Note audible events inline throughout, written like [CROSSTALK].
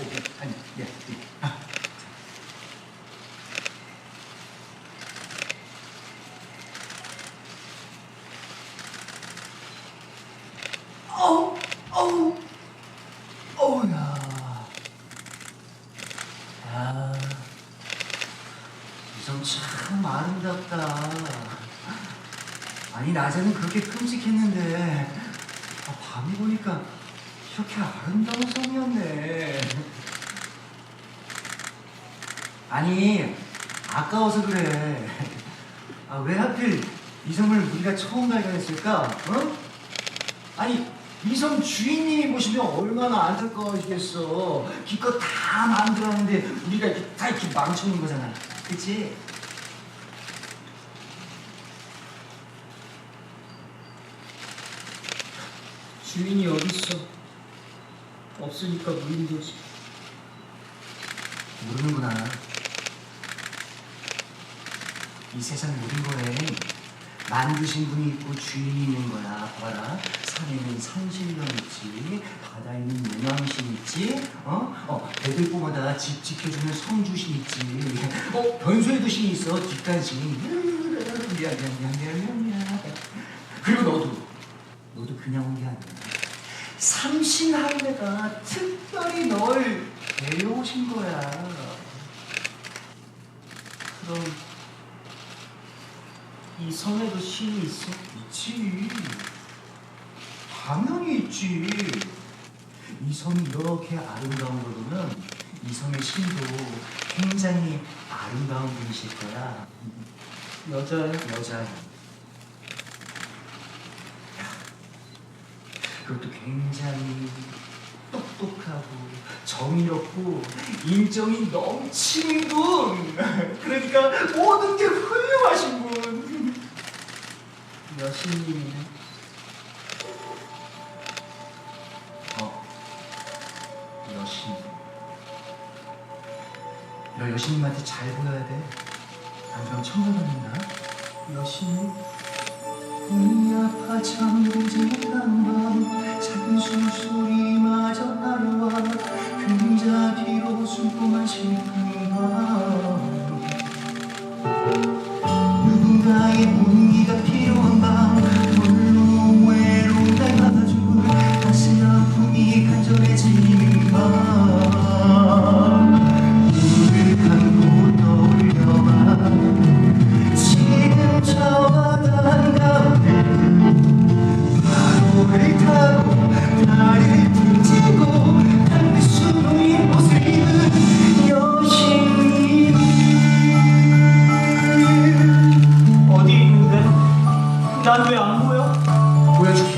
오케이. 아니, 예, 아. 어우, 어우, 어우야. 아, 이점 참 아름답다. 아니, 낮에는 그렇게 끔찍했는데, 아, 밤이 보니까 이렇게 아름다운 성이었네. 아니 아까워서 그래. 아 왜 하필 이성을 우리가 처음 발견했을까? 어? 아니 이성 주인님이 보시면 얼마나 안타까워지겠어. 기껏 다 만들었는데 우리가 이렇게 다 이렇게 망쳐놓은 거잖아. 그치? 주인이 어딨어? 없으니까 물린 거지. 모르는구나. 이 세상 모든 거에 만드신 분이 있고 주인이 있는 거야. 봐라. 산에는 산신령 있지, 바다에는 용왕신 있지, 어? 어, 배들보마다 집 지켜주는 성주신 있지, 어, 변소에도 신이 있어, 뒷간신. 미안, 미안, 미안, 미안, 미안, 미안. 그리고 너도, 너도 그냥 온 게 아니야. 삼신 할매가 특별히 널 데려오신 거야. 그럼 이 섬에도 신이 있어? 있지. 당연히 있지. 이 섬이 이렇게 아름다운 걸 보면 이 섬의 신도 굉장히 아름다운 분이실 거야. 여자야? 여자. 그것도 굉장히 똑똑하고 정의롭고 인정이 넘치는 분. [LAUGHS] 그러니까 모든 게 훌륭하신 분. [LAUGHS] 여신님이네. 어, 여신. 너 여신님한테 잘 보여야 돼. 안 그럼 천벌받는다. 여신이? 눈이 아파 잠들지 못한 밤 작은 숨소리 난 왜 안 보여? 보여줄게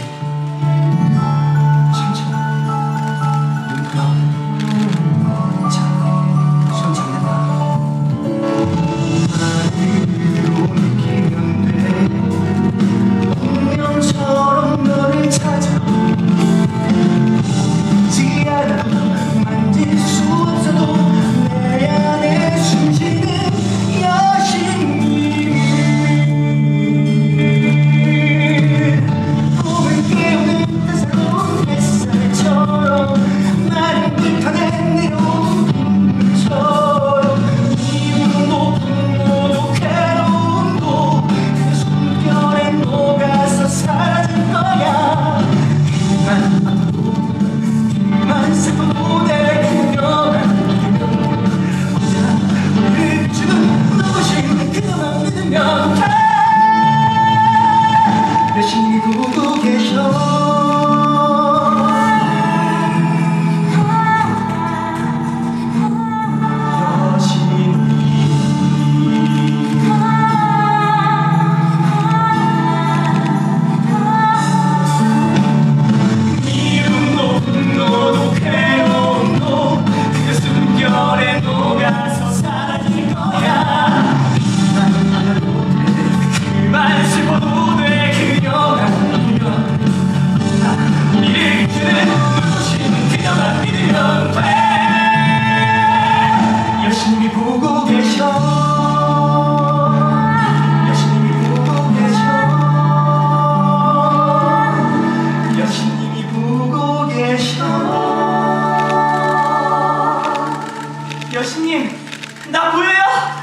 여신이 보고 계셔 여신님, 나 보여요?